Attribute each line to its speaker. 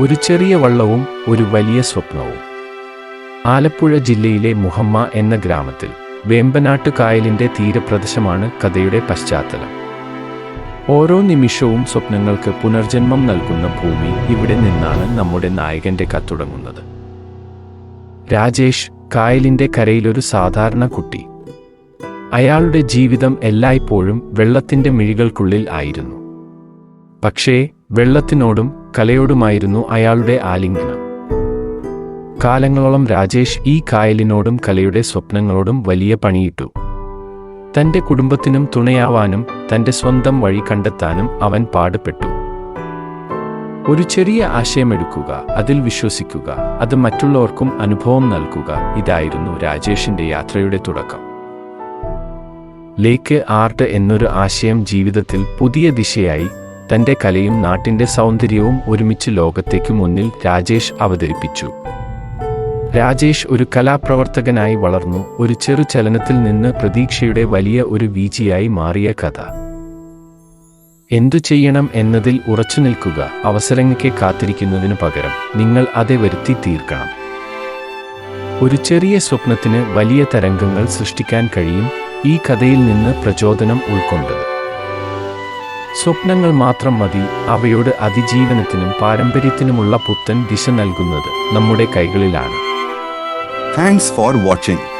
Speaker 1: ഒരു ചെറിയ വള്ളവും ഒരു വലിയ സ്വപ്നവും. ആലപ്പുഴ ജില്ലയിലെ മുഹമ്മ എന്ന ഗ്രാമത്തിൽ വേമ്പനാട്ട് കായലിന്റെ തീരപ്രദേശമാണ് കഥയുടെ പശ്ചാത്തലം. ഓരോ നിമിഷവും സ്വപ്നങ്ങൾക്ക് പുനർജന്മം നൽകുന്ന ഭൂമി ഇവിടെ നിന്നാണ് നമ്മുടെ നായകന്റെ കത്തുടങ്ങുന്നത് രാജേഷ് കായലിന്റെ കരയിലൊരു സാധാരണ കുട്ടി. അയാളുടെ ജീവിതം എല്ലായ്പ്പോഴും വെള്ളത്തിന്റെ മിഴികൾക്കുള്ളിൽ ആയിരുന്നു. പക്ഷേ വെള്ളത്തിനോടും കലയോടുമായിരുന്നു അയാളുടെ ആലിംഗനം. കാലങ്ങളോളം രാജേഷ് ഈ കായലിനോടും കലയുടെ സ്വപ്നങ്ങളോടും വലിയ പണിയിട്ടു. തന്റെ കുടുംബത്തിനും തുണയാവാനും തന്റെ സ്വന്തം വഴി കണ്ടെത്താനും അവൻ പാടുപെട്ടു. ഒരു ചെറിയ ആശയമെടുക്കുക അതിൽ വിശ്വസിക്കുക അത് മറ്റുള്ളവർക്കും അനുഭവം നൽകുക ഇതായിരുന്നു രാജേഷിന്റെ യാത്രയുടെ തുടക്കം. ലേക്ക് ആർട്ട് എന്നൊരു ആശയം ജീവിതത്തിൽ പുതിയ ദിശയായി തന്റെ കലയും നാട്ടിന്റെ സൗന്ദര്യവും ഒരുമിച്ച് ലോകത്തേക്ക് മുന്നിൽ രാജേഷ് അവതരിപ്പിച്ചു. രാജേഷ് ഒരു കലാപ്രവർത്തകനായി വളർന്നു ഒരു ചെറു ചലനത്തിൽ നിന്ന് പ്രതീക്ഷയുടെ വലിയ ഒരു വീചിയായി മാറിയ കഥ. എന്തു ചെയ്യണം എന്നതിൽ ഉറച്ചു നിൽക്കുക അവസരങ്ങൾക്ക് കാത്തിരിക്കുന്നതിനു പകരം നിങ്ങൾ അതെ വരുത്തി തീർക്കണം. ഒരു ചെറിയ സ്വപ്നത്തിന് വലിയ തരംഗങ്ങൾ സൃഷ്ടിക്കാൻ കഴിയും ഈ കഥയിൽ നിന്ന് പ്രചോദനം ഉൾക്കൊണ്ടത്. സ്വപ്നങ്ങൾ മാത്രം മതി അവയോട് അതിജീവനത്തിനും പാരമ്പര്യത്തിനുമുള്ള പുത്തൻ ദിശ നൽകുന്നത് നമ്മുടെ കൈകളിലാണ്
Speaker 2: താങ്ക്സ് ഫോർ watching.